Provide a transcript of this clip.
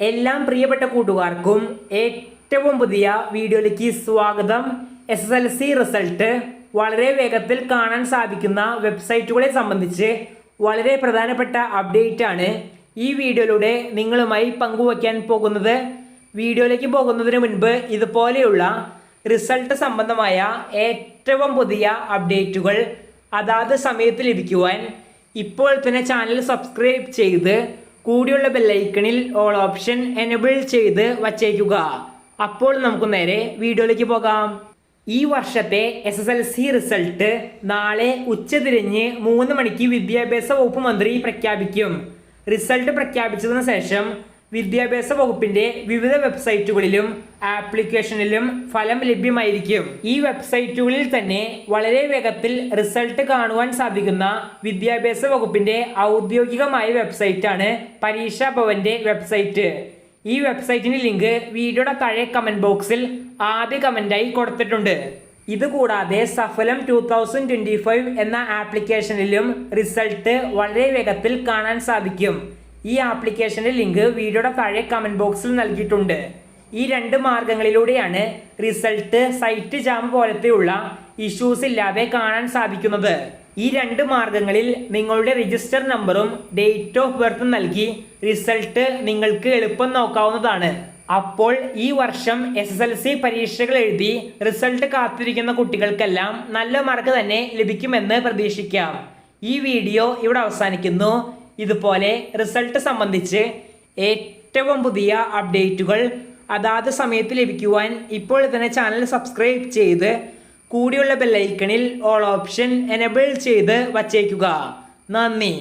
എല്ലാം പ്രിയപ്പെട്ട കൂട്ടുകാർക്കും ഏറ്റവും പുതിയ വീഡിയോയിലേക്ക് സ്വാഗതം. S S L C result വളരെ വേഗത്തിൽ കാണാൻ സാധിക്കുന്ന വെബ്സൈറ്റുകളെ സംബന്ധിച്ച് വളരെ പ്രധാനപ്പെട്ട അപ്ഡേറ്റ് ആണ് ഈ വീഡിയോയിലൂടെ നിങ്ങളുമായി പങ്കുവയ്ക്കാൻ പോകുന്നത്. വീഡിയോയിലേക്ക് പോകുന്നതിന് മുൻപ് ഇതുപോലെയുള്ള റിസൾട്ട് സംബന്ധമായ ഏറ്റവും പുതിയ അപ്ഡേറ്റുകൾ അതാത് സമയത്ത് ലഭിക്കുവാൻ ഇപ്പോൾ തന്നെ ചാനൽ സബ്സ്ക്രൈബ് ചെയ്ത് കൂടിയുള്ള ബെല്ലൈക്കണിൽ ഓൾ ഓപ്ഷൻ എനബിൾ ചെയ്ത് വച്ചേക്കുക. അപ്പോൾ നമുക്ക് നേരെ വീഡിയോയിലേക്ക് പോകാം. ഈ വർഷത്തെ S S L C result നാളെ ഉച്ചതിരിഞ്ഞ് മൂന്ന് മണിക്ക് വിദ്യാഭ്യാസ വകുപ്പ് മന്ത്രി പ്രഖ്യാപിക്കും. റിസൾട്ട് പ്രഖ്യാപിച്ചതിന് ശേഷം വിദ്യാഭ്യാസ വകുപ്പിന്റെ വിവിധ വെബ്സൈറ്റുകളിലും ആപ്ലിക്കേഷനിലും ഫലം ലഭ്യമായിരിക്കും. ഈ വെബ്സൈറ്റുകളിൽ തന്നെ വളരെ വേഗത്തിൽ റിസൾട്ട് കാണുവാൻ സാധിക്കുന്ന വിദ്യാഭ്യാസ വകുപ്പിന്റെ ഔദ്യോഗികമായ വെബ്സൈറ്റാണ് പരീക്ഷാ ഭവന്റെ വെബ്സൈറ്റ്. ഈ വെബ്സൈറ്റിന്റെ ലിങ്ക് വീഡിയോയുടെ താഴെ കമന്റ് ബോക്സിൽ ആദ്യ കമന്റായി കൊടുത്തിട്ടുണ്ട്. ഇതുകൂടാതെ Saphalam two thousand twenty five എന്ന ആപ്ലിക്കേഷനിലും റിസൾട്ട് വളരെ വേഗത്തിൽ കാണാൻ സാധിക്കും. ഈ ആപ്ലിക്കേഷന്റെ ലിങ്ക് വീഡിയോയുടെ താഴെ കമന്റ് ബോക്സിൽ നൽകിയിട്ടുണ്ട്. ഈ രണ്ട് മാർഗങ്ങളിലൂടെയാണ് റിസൾട്ട് സൈറ്റ് ജാം പോലത്തെയുള്ള ഇഷ്യൂസ് ഇല്ലാതെ കാണാൻ സാധിക്കുന്നത്. ഈ രണ്ട് മാർഗങ്ങളിൽ നിങ്ങളുടെ രജിസ്റ്റർ നമ്പറും ഡേറ്റ് ഓഫ് ബർത്തും നൽകി റിസൾട്ട് നിങ്ങൾക്ക് എളുപ്പം നോക്കാവുന്നതാണ്. അപ്പോൾ ഈ വർഷം എസ് എസ് എൽ സി പരീക്ഷകൾ എഴുതി റിസൾട്ട് കാത്തിരിക്കുന്ന കുട്ടികൾക്കെല്ലാം നല്ല മാർക്ക് തന്നെ ലഭിക്കുമെന്ന് പ്രതീക്ഷിക്കാം. ഈ വീഡിയോ ഇവിടെ അവസാനിക്കുന്നു. ഇതുപോലെ റിസൾട്ട് സംബന്ധിച്ച് ഏറ്റവും പുതിയ അപ്ഡേറ്റുകൾ അതാത് സമയത്ത് ലഭിക്കുവാൻ ഇപ്പോൾ തന്നെ ചാനൽ സബ്സ്ക്രൈബ് ചെയ്ത് കൂടിയുള്ള ബെല്ലൈക്കണിൽ ഓൾ ഓപ്ഷൻ എനബിൾ ചെയ്ത് വച്ചേക്കുക. നന്ദി.